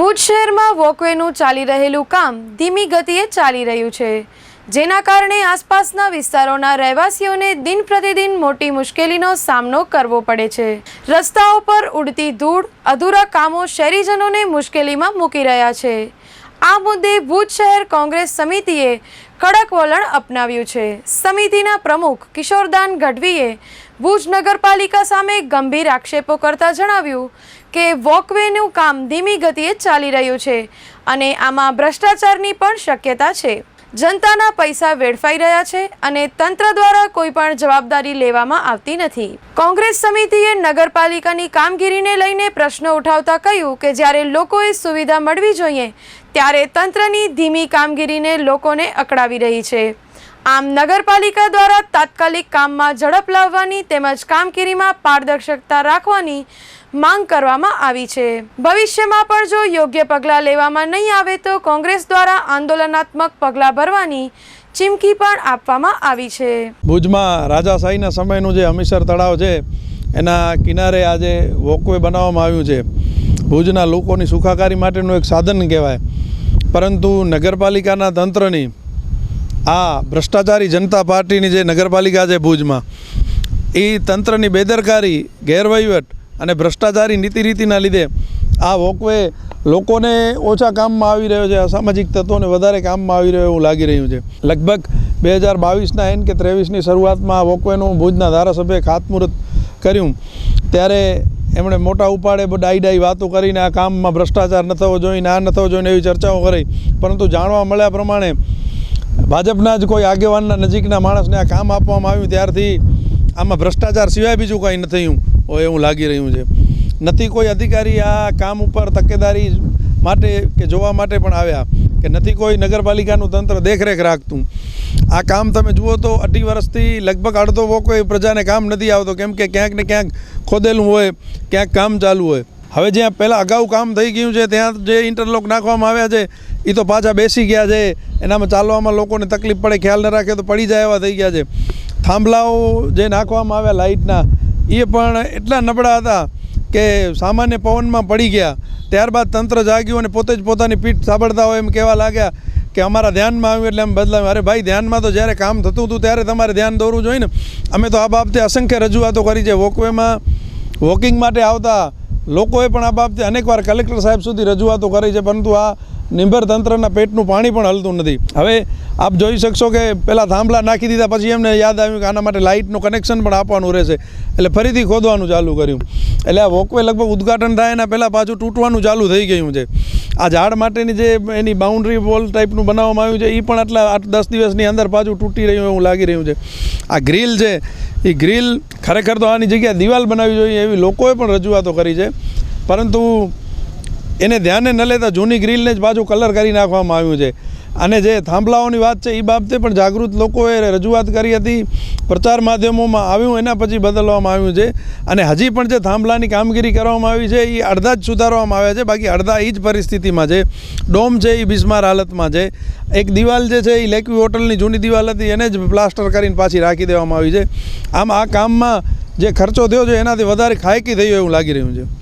ભુજ શહેરમાં વોકવેનું ચાલી રહેલું કામ ધીમી ગતિએ ચાલી રહ્યું છે. જેના કારણે આસપાસના વિસ્તારોના રહેવાસીઓને દિન પ્રતિદિન મોટી મુશ્કેલીનો સામનો કરવો પડે છે. રસ્તાઓ પર ઉડતી ધૂળ, અધૂરા કામો શહેરીજનોને મુશ્કેલીમાં મૂકી રહ્યા છે. આ મુદ્દે ભુજ શહેર કોંગ્રેસ સમિતિએ કડક વલણ અપનાવ્યું છે. સમિતિના પ્રમુખ કિશોરદાન ગઢવીએ ભુજ નગરપાલિકા સામે ગંભીર આક્ષેપો કરતા જણાવ્યું કે વોકવેનું કામ ધીમી ગતિએ ચાલી રહ્યું છે અને આમાં ભ્રષ્ટાચારની પણ શક્યતા છે. જનતાના પૈસા વેડફાઈ રહ્યા છે અને તંત્ર દ્વારા કોઈ પણ જવાબદારી લેવામાં આવતી નથી. કોંગ્રેસ સમિતિએ નગરપાલિકાની કામગીરીને લઈને પ્રશ્નો ઉઠાવતા કહ્યું કે જ્યારે લોકોએ સુવિધા મળવી જોઈએ, ત્યારે તંત્રની ધીમી કામગીરીને લોકોને અકળાવી રહી છે. આમ નગરપાલિકા દ્વારા તાત્કાલિક કામમાં ઝડપ લાવવાની તેમજ કામગીરીમાં પારદર્શકતા રાખવાની માંગ કરવામાં આવી છે. ભવિષ્યમાં પણ જો યોગ્ય પગલાં લેવામાં નહીં આવે તો કોંગ્રેસ દ્વારા આંદોલનાત્મક પગલાં ભરવાની ચીમકી પણ આપવામાં આવી છે. ભુજમાં રાજાશાહીના સમયનું જે હમીસર તળાવ છે, એના કિનારે આજે વોકવે બનાવવામાં આવ્યું છે. ભુજના લોકોની સુખાકારી માટેનું એક સાધન કહેવાય. પરંતુ નગરપાલિકાના તંત્રની આ ભ્રષ્ટાચારી જનતા પાર્ટીની જે નગરપાલિકા છે ભુજમાં, એ તંત્રની બેદરકારી, ગેરવહીવટ અને ભ્રષ્ટાચારી નીતિ રીતિના લીધે આ વોકવે લોકોને ઓછા કામમાં આવી રહ્યો છે, અસામાજિક તત્વોને વધારે કામમાં આવી રહ્યો એવું લાગી રહ્યું છે. લગભગ બે હજાર બાવીસના એન કે ત્રેવીસની શરૂઆતમાં આ વોકવેનું ભુજના ધારાસભ્યએ ખાતમુહૂર્ત કર્યું. ત્યારે એમણે મોટા ઉપાડે ડાઈ ડાઈ વાતો કરીને આ કામમાં ભ્રષ્ટાચાર ન થવો જોઈએ આ ન થવો જોઈએ એવી ચર્ચાઓ કરી. પરંતુ જાણવા મળ્યા પ્રમાણે ભાજપના જ કોઈ આગેવાનના નજીકના માણસને આ કામ આપવામાં આવ્યું ત્યારથી આમાં ભ્રષ્ટાચાર સિવાય બીજું કંઈ ન થયું એવું લાગી રહ્યું છે. નથી કોઈ અધિકારી આ કામ ઉપર તકેદારી માટે કે જોવા માટે પણ આવ્યા કે નથી કોઈ નગરપાલિકાનું તંત્ર દેખરેખ રાખતું. આ કામ તમે જુઓ તો અઢી વર્ષથી લગભગ અડધો વોકો પ્રજાને કામ નથી આવતો. કેમ કે ક્યાંક ને ક્યાંક ખોદેલું હોય, ક્યાંક કામ ચાલુ હોય. હવે જ્યાં પહેલાં અગાઉ કામ થઈ ગયું છે, ત્યાં જે ઇન્ટરલોક નાખવામાં આવ્યા છે એ તો પાછા બેસી ગયા છે. એનામાં ચાલવામાં લોકોને તકલીફ પડે, ખ્યાલ ન રાખે તો પડી જાય એવા થઈ ગયા છે. થાંભલાઓ જે નાખવામાં આવ્યા લાઇટના એ પણ એટલા નબળા હતા કે સામાન્ય પવનમાં પડી ગયા. ત્યારબાદ તંત્ર જાગ્યું અને પોતે જ પોતાની પીઠ સાંભળતા હોય એમ કહેવા લાગ્યા કે અમારા ધ્યાનમાં આવ્યું એટલે એમ બદલાવ્યું અરે ભાઈ, ધ્યાનમાં તો જ્યારે કામ થતું હતું ત્યારે તમારે ધ્યાન દોરવું જોઈએ ને. અમે તો આ બાબતે અસંખ્ય રજૂઆતો કરી છે. વોકવેમાં વોકિંગ માટે આવતા લોકોએ પણ આ બાબતે અનેકવાર કલેક્ટર સાહેબ સુધી રજૂઆતો કરી છે. પરંતુ આ નિંભર તંત્રના પેટનું પાણી પણ હલતું નથી. હવે આપ જોઈ શકશો કે પહેલાં થાંભલા નાખી દીધા, પછી એમને યાદ આવ્યું કે આના માટે લાઇટનું કનેક્શન પણ આપવાનું રહેશે. એટલે ફરીથી ખોદવાનું ચાલુ કર્યું. એટલે આ વોકવે લગભગ ઉદ્ઘાટન થાય એના પહેલાં પાછું તૂટવાનું ચાલુ થઈ ગયું છે. આ ઝાડ માટેની જે એની બાઉન્ડ્રી વોલ ટાઈપનું બનાવવામાં આવ્યું છે એ પણ આટલા આઠ દસ દિવસની અંદર પાછું તૂટી રહ્યું એવું લાગી રહ્યું છે. આ ગ્રીલ છે એ ગ્રીલ ખરેખર તો આની જગ્યાએ દિવાલ બનાવવી જોઈએ એવી લોકોએ પણ રજૂઆતો કરી છે. પરંતુ એને ધ્યાને ન લેતા જૂની ગ્રીલને જ પાછું કલર કરી નાખવામાં આવ્યું છે. અને જે થાંભલાઓની વાત છે એ બાબતે પણ જાગૃત લોકોએ રજૂઆત કરી હતી. પ્રચાર માધ્યમોમાં આવ્યું, એના પછી બદલવામાં આવ્યું છે. અને હજી પણ જે થાંભલાની કામગીરી કરવામાં આવી છે એ અડધા જ સુધારવામાં આવ્યા છે. બાકી અડધા એ જ પરિસ્થિતિમાં છે. ડોમ છે એ બિસ્માર હાલતમાં છે. એક દિવાલ જે છે એ લેકવી હોટલની જૂની દિવાલ હતી, એને જ પ્લાસ્ટર કરીને પાછી રાખી દેવામાં આવી છે. આમ આ કામમાં જે ખર્ચો થયો છે, એનાથી વધારે ખાયકી થઈ એવું લાગી રહ્યું છે.